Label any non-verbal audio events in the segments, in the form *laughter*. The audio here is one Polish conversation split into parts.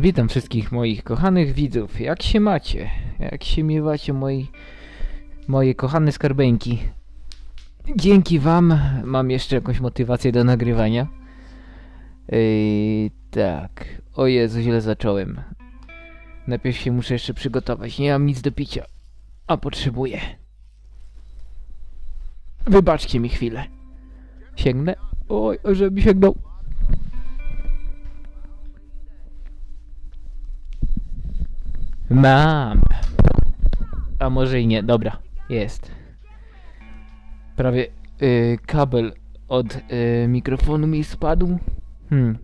Witam wszystkich moich kochanych widzów. Jak się macie? Jak się miewacie moi, moje kochane skarbeńki? Dzięki wam mam jeszcze jakąś motywację do nagrywania. Yy, tak. O Jezu, źle zacząłem. Najpierw się muszę jeszcze przygotować. Nie mam nic do picia. A potrzebuję. Wybaczcie mi chwilę. Sięgnę? Oj, żebym sięgnął. Mam. A może i nie, dobra, jest. Prawie y, kabel od y, mikrofonu mi spadł. Hmm.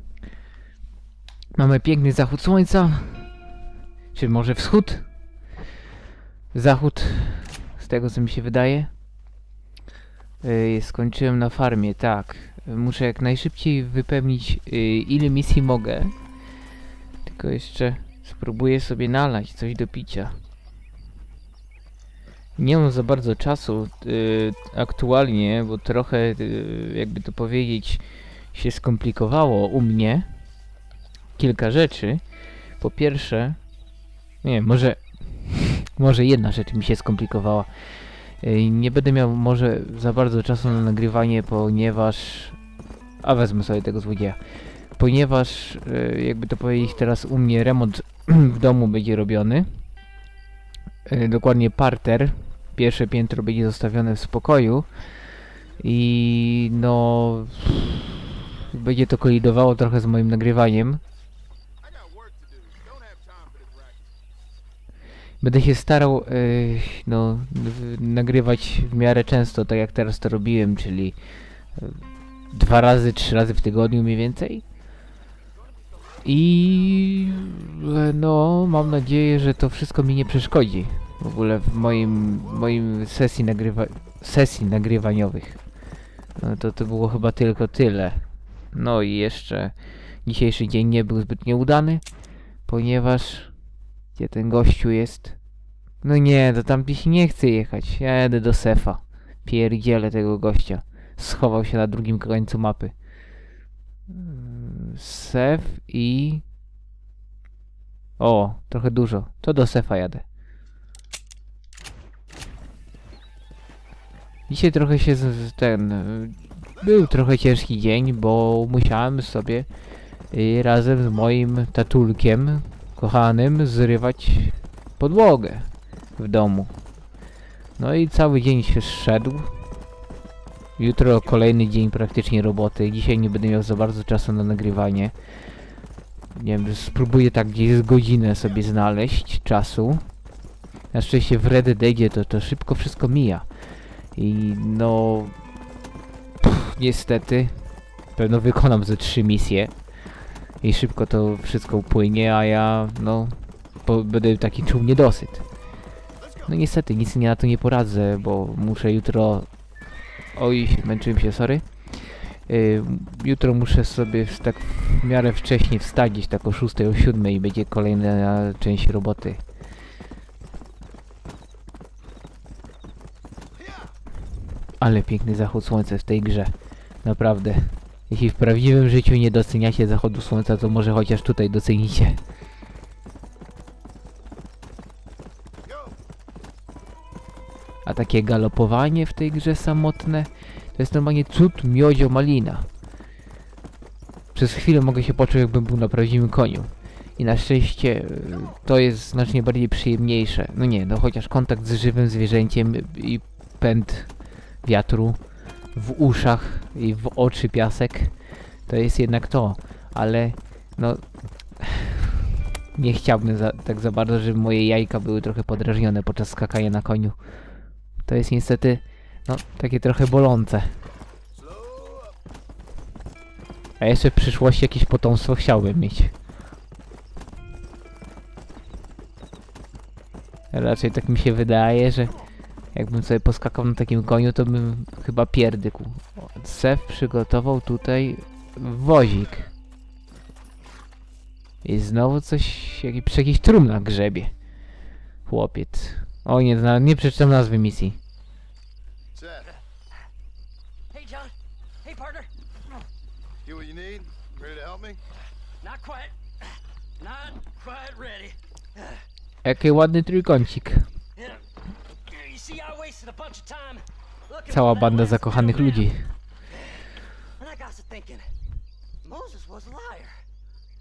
Mamy piękny zachód słońca. Czy może wschód? Zachód, z tego co mi się wydaje. Y, skończyłem na farmie, tak. Muszę jak najszybciej wypełnić y, ile misji mogę. Tylko jeszcze Spróbuję sobie nalać coś do picia. Nie mam za bardzo czasu y, aktualnie, bo trochę, y, jakby to powiedzieć, się skomplikowało u mnie. Kilka rzeczy. Po pierwsze, nie może, *laughs* może jedna rzecz mi się skomplikowała. Y, nie będę miał może za bardzo czasu na nagrywanie, ponieważ... A wezmę sobie tego złodzieja ponieważ jakby to powiedzieć teraz u mnie remont *clears throat* w domu będzie robiony. E, dokładnie parter. Pierwsze piętro będzie zostawione w spokoju. I no... Będzie to kolidowało trochę z moim nagrywaniem. Będę się starał yy, no, nagrywać w miarę często, tak jak teraz to robiłem, czyli yy, dwa razy, trzy razy w tygodniu mniej więcej. I e, no, mam nadzieję, że to wszystko mi nie przeszkodzi. W ogóle w moim, moim sesji, nagrywa sesji nagrywaniowych. No to to było chyba tylko tyle. No i jeszcze dzisiejszy dzień nie był zbyt nieudany, ponieważ gdzie ten gościu jest? No nie, to tam się nie chce jechać. Ja jedę do Sefa. Pierdzielę tego gościa. Schował się na drugim końcu mapy. Sef i... O, trochę dużo. To do Sefa jadę. Dzisiaj trochę się ten... Był trochę ciężki dzień, bo musiałem sobie y, razem z moim tatulkiem kochanym zrywać podłogę w domu. No i cały dzień się szedł. Jutro kolejny dzień praktycznie roboty. Dzisiaj nie będę miał za bardzo czasu na nagrywanie. Nie wiem, spróbuję tak gdzieś z godzinę sobie znaleźć czasu. Na szczęście w Red Deadzie to, to szybko wszystko mija. I no... Pff, niestety. Pewno wykonam ze trzy misje. I szybko to wszystko upłynie, a ja, no... będę taki czuł niedosyt. No niestety, nic nie na to nie poradzę, bo muszę jutro Oj, męczyłem się, sorry. Yy, jutro muszę sobie tak w miarę wcześnie wstać, tak o 6, o 7 i będzie kolejna część roboty. Ale piękny zachód słońca w tej grze. Naprawdę. Jeśli w prawdziwym życiu nie doceniacie zachodu słońca, to może chociaż tutaj docenicie. Takie galopowanie w tej grze samotne to jest normalnie cud miodzio malina. Przez chwilę mogę się poczuć jakbym był na prawdziwym koniu. I na szczęście e, to jest znacznie bardziej przyjemniejsze. No nie, no chociaż kontakt z żywym zwierzęciem i pęd wiatru w uszach i w oczy piasek to jest jednak to. Ale no *sighs* nie chciałbym za, tak za bardzo, żeby moje jajka były trochę podrażnione podczas skakania na koniu. To jest niestety, no, takie trochę bolące. A jeszcze w przyszłości jakieś potomstwo chciałbym mieć. Raczej tak mi się wydaje, że jakbym sobie poskakał na takim koniu, to bym chyba pierdykł. Sef przygotował tutaj wozik. I znowu coś, jakiś, przy jakiejś trumna grzebie. Chłopiec. O nie, nie przeczytam nazwy misji. Hey, John. Hey, partner. Get what you need? Ready to help me? Not quite. Not quite ready. Jaki ładny trójkącik. Yeah. You see, I wasted a bunch of time looking Cała for that banda last zakochanych middle ludzi. And got to thinking, Moses was a liar.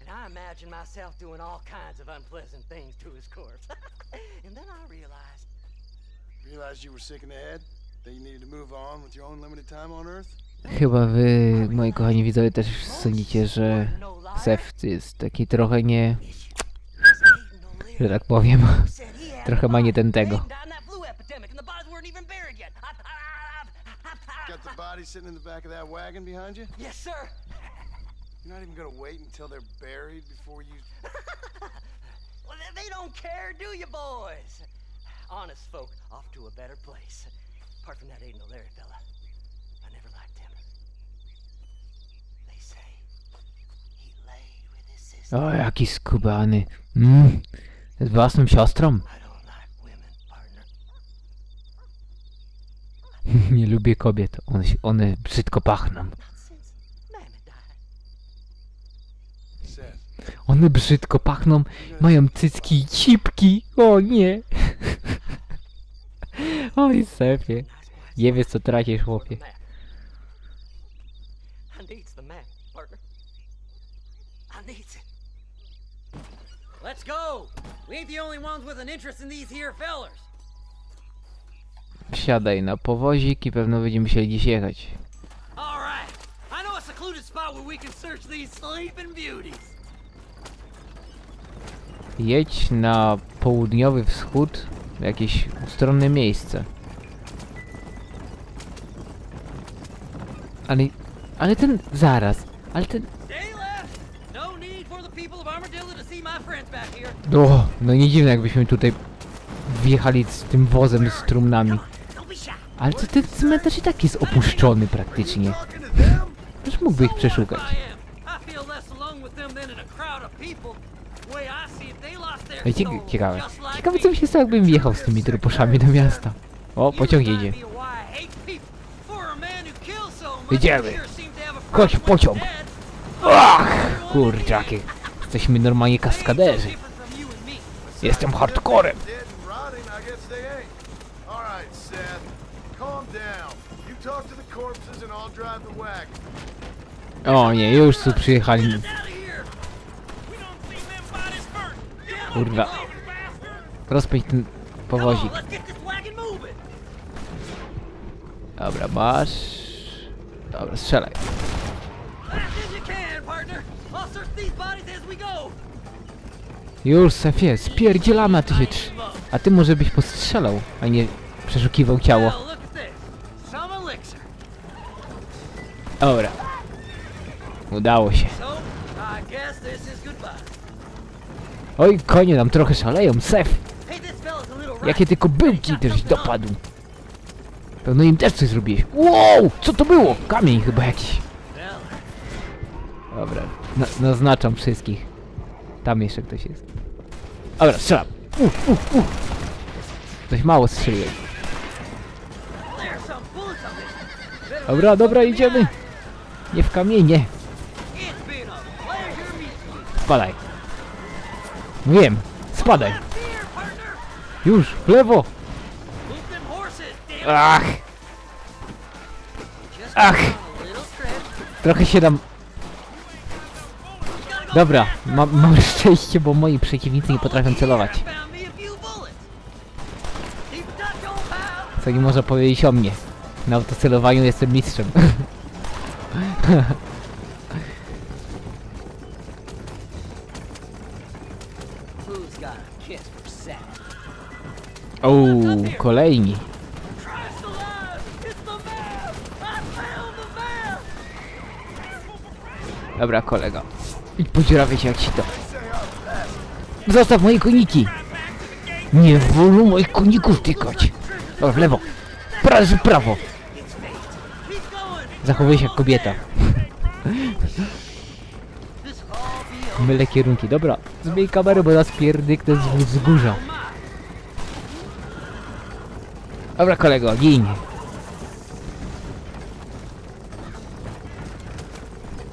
And I imagined myself doing all kinds of unpleasant things to his corpse. *laughs* and then I realized, Realized you were sick in the head? That you needed to move on with your own limited time on Earth? Chyba wy, moi kochani widzowie, też sądzicie, że no. Seft jest taki trochę nie, no że tak powiem, *laughs* trochę ma nie ten tego. Got the body sitting in the back of that wagon behind you? Yes, sir. You're not even gonna wait until they're buried before you. *laughs* well, they- they don't care, do you, boys? Honest folk off to a better place. Apart from that Aiden O'Leary fella, I never liked him. They say he laid with his sister. O, jaki skubany. Mm, z własną siostrą? I don't like women, partner. *laughs* nie lubię kobiet, one, się- one brzydko pachną. One brzydko pachną, mają cycki i cipki. O nie. *laughs* Oj, Sefie. Nie wiesz co tracisz, chłopie. Let's go! We ain't the only ones with an interest in these here fellers. Wsiadaj na powozik i pewno będziemy musieli dziś jechać. All right. I know a secluded spot where we can search these sleeping beauties. Jedź na południowy wschód, w jakieś ustronne miejsce. Ale, ale ten, zaraz, ale ten. No o, no nie dziwne jakbyśmy tutaj wjechali z tym wozem z trumnami. Ale to ten cmentarz i tak jest opuszczony praktycznie. Już mógłby ich przeszukać. No i ciekawe. Ciekawe co by się stało jakbym wjechał z tymi truposzami do miasta. O, pociąg jedzie. Jedziemy. Chodź, pociąg. Ach, kurczaki. Jesteśmy normalnie kaskaderzy. Jestem hardcorem. Dead and rotting, I guess Kurwa. Rozpędź ten powozik. Dobra, masz. Dobra, strzelaj. Już, Sefie, spierdzielamy, a ty się. A ty może byś postrzelał, a nie przeszukiwał ciało. Dobra. Udało się. Oj, konie nam trochę szaleją, Sef! Jakie tylko byłki też dopadł. Pewno im też coś zrobiłeś. Wow! Co to było? Kamień chyba jakiś. Dobra, na, naznaczam wszystkich. Tam jeszcze ktoś jest. Dobra, strzelam. Uf, uf, uf. Coś mało strzeliłem. Dobra, dobra, idziemy. Nie w kamienie. Spadaj. Wiem, spadaj. Już, w lewo. Ach, Ach. trochę się tam... Dobra, mam, mam *laughs* szczęście, bo moi przeciwnicy nie potrafią celować. Co nie można powiedzieć o mnie. Na autocelowaniu jestem mistrzem. *laughs* Uuu, kolejni. Dobra, kolego. Idź podziurawię cię jak ci to. Zostaw moje koniki! Nie wolno moich koników tykać! Dobra, w lewo. Prawo, w prawo. Zachowuj się jak kobieta. *laughs* Mylę kierunki. Dobra, zmień kamerę, bo nas pierdyknę z wzgórza. Dobra, kolego, gin.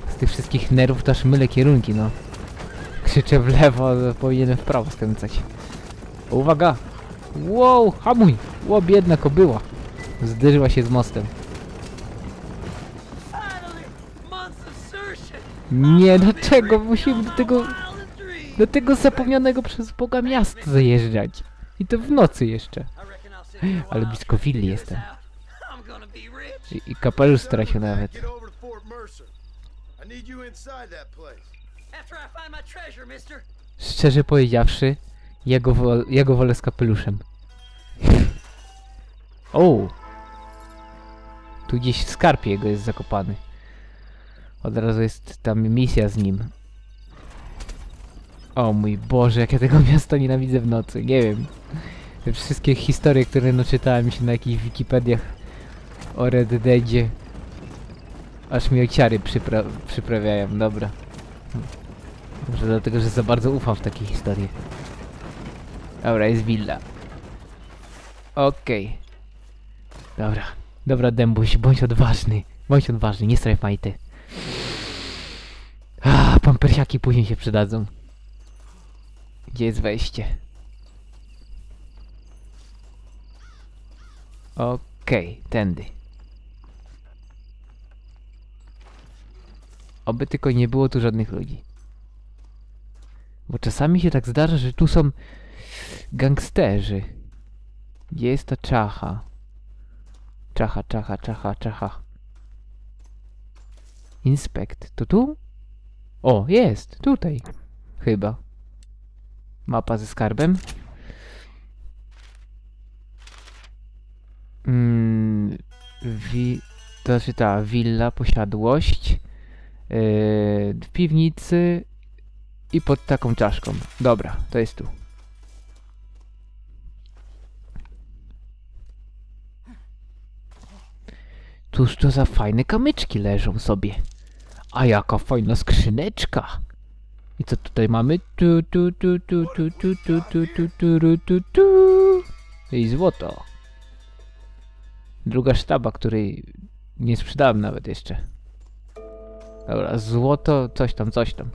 Z tych wszystkich nerwów też mylę kierunki, no. krzyczę w lewo, powinienem w prawo skręcać. Uwaga! Wow, hamuj! Ło, biedna kobyła. Zderzyła się z mostem. Finally, months of searching. Nie, dlaczego musimy do tego, do tego zapomnianego przez Boga miasta zajeżdżać? I to w nocy jeszcze. Ale blisko willi jestem. I, i kapelusz stracił nawet. Szczerze powiedziawszy, ja go, wol, ja go wolę z kapeluszem. *laughs* O! Tu gdzieś skarb jego jest zakopany. Od razu jest tam misja z nim. O mój Boże, jak ja tego miasta nienawidzę w nocy. Nie wiem. Te wszystkie historie, które no czytałem się na jakichś Wikipediach o Red Deadzie. Aż mi ociary przypra przyprawiają. Dobra. Może dlatego, że za bardzo ufam w takie historie. Dobra, jest willa. Okej. Dobra. Dobra, Dębuś, bądź odważny. Bądź odważny, nie straj majty. Ah, pampersiaki później się przydadzą. Gdzie jest wejście? Okej, tędy. Oby tylko nie było tu żadnych ludzi. Bo czasami się tak zdarza, że tu są gangsterzy. Gdzie jest ta czacha? Czacha, czacha, czacha, czacha. Inspekt. To tu? O, jest. Tutaj. Chyba. Mapa ze skarbem. Mm, wi to znaczy ta willa, posiadłość. Yy, w piwnicy i pod taką czaszką. Dobra, to jest tu. Cóż to za fajne kamyczki leżą sobie. A jaka fajna skrzyneczka. I co tutaj mamy? Tu, tu, tu, tu, tu, tu, tu, tu, tu, tu, tu, tu, tu. I złoto. Druga sztaba, której nie sprzedałem nawet jeszcze. Dobra, złoto, coś tam, coś tam.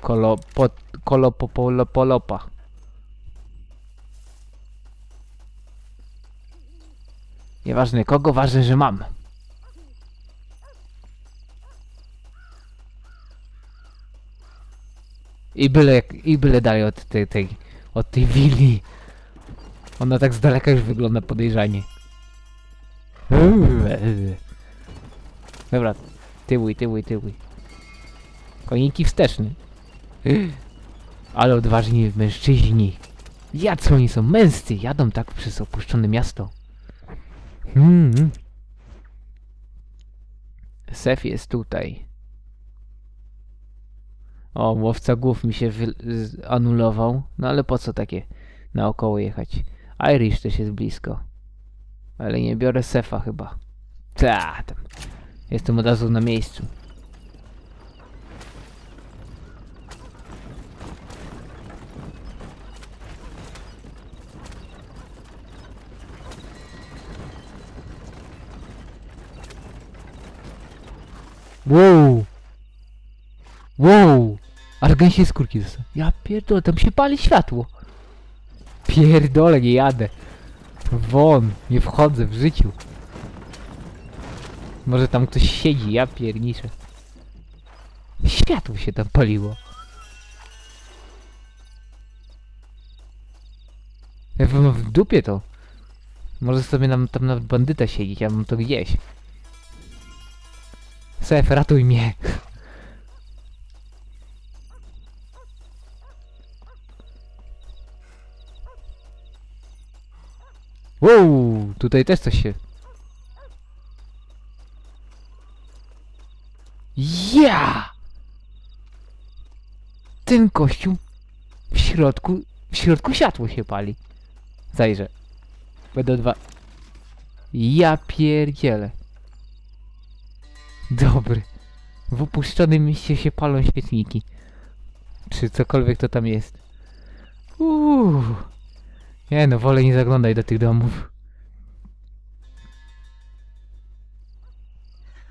Kolo, po, kolo, po, polo, polopa. Nieważne kogo, ważne, że mam. I byle, i byle dalej od tej, tej, od tej willi. Ona tak z daleka już wygląda podejrzanie. Dobra, tyłuj, tyłuj, tyłuj. Koniki wsteczny. *gasps* Ale odważni mężczyźni. Jacy oni są męscy, jadą tak przez opuszczone miasto. Hmm. Sef jest tutaj. O, łowca głów mi się anulował. No ale po co takie naokoło jechać? Irish też jest blisko. Ale nie biorę Sefa chyba. Ta, tam. Jestem od razu na miejscu. Wow! Wow! Aż skórki dostał. Ja pierdolę, tam się pali światło. Pierdolę, nie jadę. Won, nie wchodzę w życiu. Może tam ktoś siedzi, ja pierniczę. Światło się tam paliło. Ja mam w dupie to. Może sobie nam, tam nawet bandyta siedzieć, ja mam to gdzieś. Sef, ratuj mnie. Wow, tutaj też coś się... Ja! Ten kościół w środku, w środku światło się pali. Zajrzę. Będę dwa... Ja pierdzielę. Dobry. W opuszczonym mieście się palą świetniki. Czy cokolwiek to tam jest. Uuu. Nie no, wolę nie zaglądać do tych domów.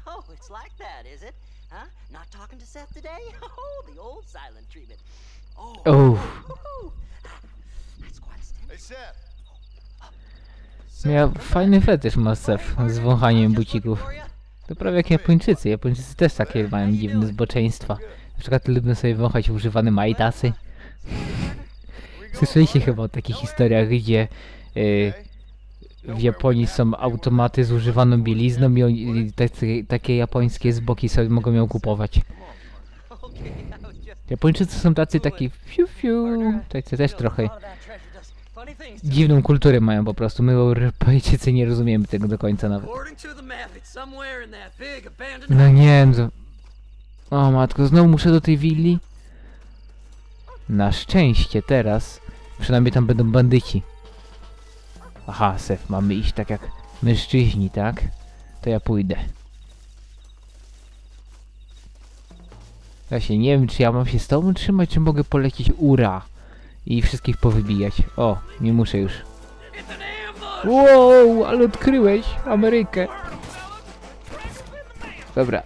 Oh, it's like that, is it? Huh? Not talking to Seth today? *laughs* Oh, the old silent treatment. Oh, Uff. woo-hoo. that's quite a stimulus. Hey, Seth. Miał fajny fetysz ma Sef z wąchaniem bucików. To prawie jak Japończycy. Japończycy też takie mają dziwne zboczeństwa. Na przykład lubią sobie wąchać używane majtasy. Słyszeliście chyba o takich historiach, gdzie y, w Japonii są automaty z używaną bielizną i, oni, i tacy, takie japońskie zboki sobie mogą ją kupować. Japończycy są tacy taki fiu fiu, tacy też trochę dziwną kulturę mają po prostu. My Europejczycy nie rozumiemy tego do końca nawet. No nie wiem. O matko, znowu muszę do tej willi? Na szczęście teraz, przynajmniej tam będą bandyci. Aha, Sef, mamy iść tak jak mężczyźni, tak? To ja pójdę. Ja się nie wiem, czy ja mam się z tobą trzymać, czy mogę polecieć ura i wszystkich powybijać. O, nie muszę już. Wow, ale odkryłeś Amerykę. Dobra,